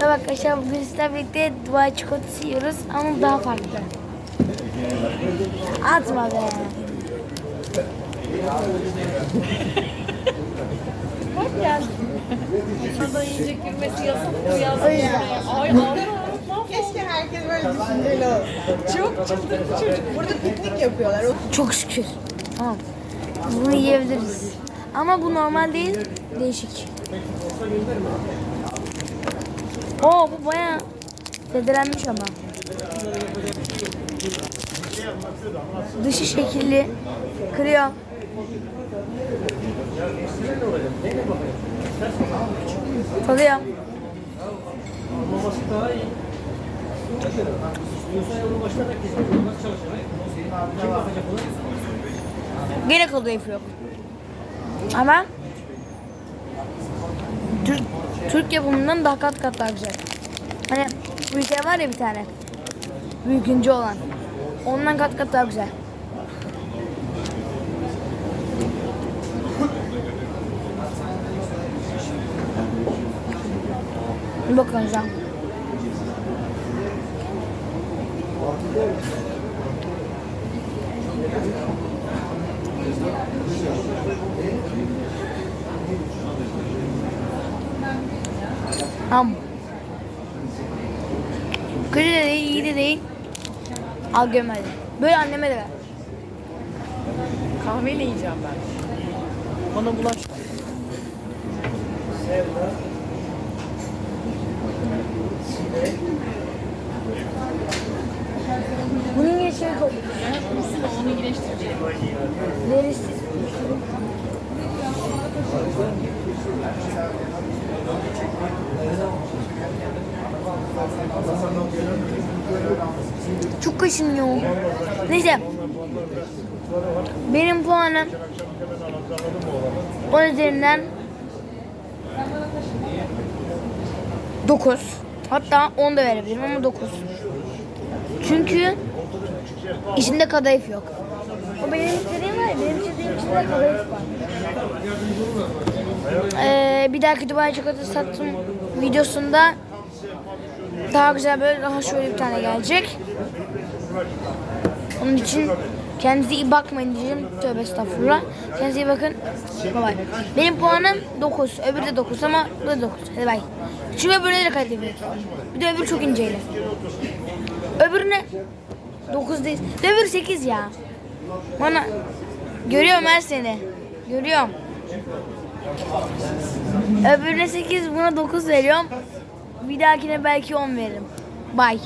Merhaba arkadaşlar bugün sizlerle birlikte Dubai çikolatası yiyoruz ama daha farklı. Atma be. Sana yiyince girmesi yasak bu yaz. O yüzden. Ay Allah. Keşke herkes böyle düşünceli olsa. Çok çıldırdı çocuk. Burada piknik yapıyorlar. Çok şükür. Tamam. Bunu yiyebiliriz. Ama bu normal değil. Değişik. Oo bu baya zedelenmiş ama. Dışı şekilli. Kırıyor. Tadıyor. Gene kadayıf yok. Ama Türk, Türk yapımından daha kat kat daha güzel. Hani bu ülke var ya bir tane. Büyüküncü olan. Ondan kat kat daha güzel. Bir Bakın hocam. Am. Kötü de değil, iyi de değil. Al göm hadi. Böyle anneme de ver. Kahveyle yiyeceğim ben. Bana bulaşma. Bunun yeşili çok. Onu iyileştireceğim. Derisi. Çok kaşınıyor. Neyse. Benim puanım 10 üzerinden 9. Hatta 10 da verebilirim ama 9. Çünkü içinde kadayıf yok. O benim istediğim var ya, benim istediğim içinde kadayıf var. Ee, bir dahaki Dubai çikolatası sattım videosunda daha güzel böyle daha şöyle bir tane gelecek. Onun için kendinize iyi bakmayın diyeceğim. Tövbe estağfurullah. Kendinize iyi bakın. Bye bye. Benim puanım 9. Öbürü de 9 ama bu da 9. Hadi bye. Çünkü öbürüne de kaliteli. Bir de öbürü çok inceyle. Öbürüne 9 değil. De öbürü 8 ya. Bana görüyorum her seni. Görüyorum. Öbürüne 8 buna 9 veriyorum. Bir dahakine belki 10 veririm. Bye.